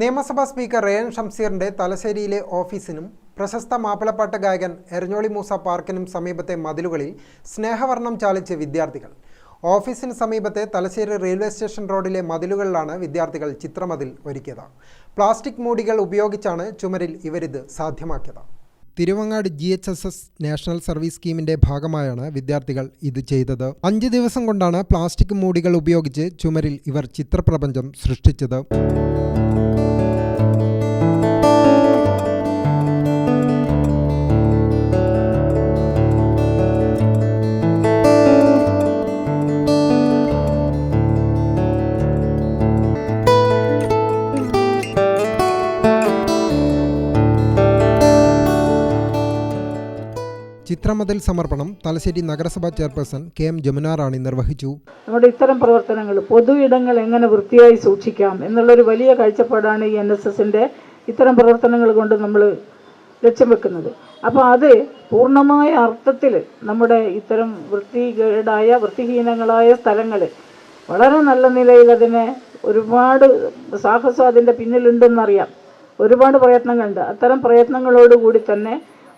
നിയമസഭാ സ്പീക്കർ റേയൻ ഷംസീറിന്റെ തലശ്ശേരിയിലെ ഓഫീസിനും പ്രശസ്ത മാപ്പിളപ്പാട്ട് ഗായകൻ എരഞ്ഞോളി മൂസ പാർക്കിനും സമീപത്തെ മതിലുകളിൽ സ്നേഹവർണം ചാലിച്ച് വിദ്യാർത്ഥികൾ. ഓഫീസിന് സമീപത്തെ തലശ്ശേരി റെയിൽവേ സ്റ്റേഷൻ റോഡിലെ മതിലുകളിലാണ് വിദ്യാർത്ഥികൾ ചിത്രമതിൽ ഒരുക്കിയത്. പ്ലാസ്റ്റിക് മൂടികൾ ഉപയോഗിച്ചാണ് ചുമരിൽ ഇവരിത് സാധ്യമാക്കിയത്. Thiruvangad G H S S national service സ്കീമിന്റെ ഭാഗമായാണ് വിദ്യാർത്ഥികൾ ഇത് ചെയ്തത്. അഞ്ച് ദിവസം കൊണ്ടാണ് പ്ലാസ്റ്റിക് മൂടികൾ ഉപയോഗിച്ച് ചുമരിൽ ഇവർ ചിത്രപ്രപഞ്ചം സൃഷ്ടിച്ചത്. ചിത്രമതിൽ സമർപ്പണം തലശ്ശേരി നഗരസഭാ ചെയർപേഴ്സൺ കെ എം ജമുനാറാണി നിർവഹിച്ചു. നമ്മുടെ ഇത്തരം പ്രവർത്തനങ്ങൾ പൊതു ഇടങ്ങൾ എങ്ങനെ വൃത്തിയായി സൂക്ഷിക്കാം എന്നുള്ളൊരു വലിയ കാഴ്ചപ്പാടാണ് ഈ എൻ എസ് എസിന്റെ ഇത്തരം പ്രവർത്തനങ്ങൾ കൊണ്ട് നമ്മൾ ലക്ഷ്യം വെക്കുന്നത്. അപ്പോൾ അത് പൂർണമായ അർത്ഥത്തിൽ നമ്മുടെ ഇത്തരം വൃത്തികേടായ വൃത്തിഹീനങ്ങളായ സ്ഥലങ്ങൾ വളരെ നല്ല നിലയിൽ അതിനെ ഒരുപാട് സാഹസം അതിന്റെ പിന്നിലുണ്ടെന്നറിയാം. ഒരുപാട് പ്രയത്നങ്ങളുണ്ട്. അത്തരം പ്രയത്നങ്ങളോടുകൂടി തന്നെ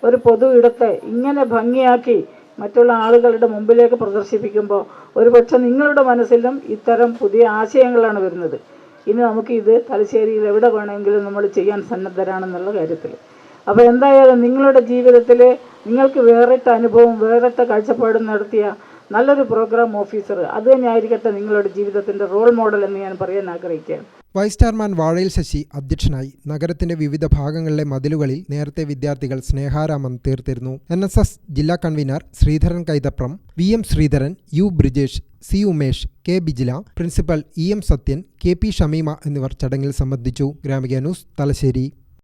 ഒരു പൊതു ഇടത്തെ ഇങ്ങനെ ഭംഗിയാക്കി മറ്റുള്ള ആളുകളുടെ മുമ്പിലേക്ക് പ്രദർശിപ്പിക്കുമ്പോൾ ഒരുപക്ഷെ നിങ്ങളുടെ മനസ്സിലും ഇത്തരം പുതിയ ആശയങ്ങളാണ് വരുന്നത്. ഇനി നമുക്കിത് തലശ്ശേരിയിൽ എവിടെ വേണമെങ്കിലും നമ്മൾ ചെയ്യാൻ സന്നദ്ധരാണെന്നുള്ള കാര്യത്തിൽ. അപ്പോൾ എന്തായാലും നിങ്ങളുടെ ജീവിതത്തിൽ നിങ്ങൾക്ക് വേറിട്ട അനുഭവം വേറിട്ട കാഴ്ചപ്പാടും നടത്തിയ നല്ലൊരു പ്രോഗ്രാം ഓഫീസർ അത് തന്നെയായിരിക്കട്ടെ നിങ്ങളുടെ ജീവിതത്തിന്റെ റോൾ മോഡൽ എന്ന് ഞാൻ പറയാൻ ആഗ്രഹിക്കുകയാണ്. വൈസ് ചെയർമാൻ വാഴയിൽ ശശി അധ്യക്ഷനായി നഗരത്തിന്റെ വിവിധ ഭാഗങ്ങളിലെ മതിലുകളിൽ നേരത്തെ വിദ്യാർത്ഥികൾ സ്നേഹാരാമം തീർത്തിരുന്നു. എൻ എസ് എസ് ജില്ലാ convener Sreedharan Kaithapram V M Sreedharan U Brijesh C Umesh K Bijila principal E M Sathyan K P Shameema എന്നിവർ ചടങ്ങിൽ സംബന്ധിച്ചു. ഗ്രാമിക ന്യൂസ് തലശ്ശേരി.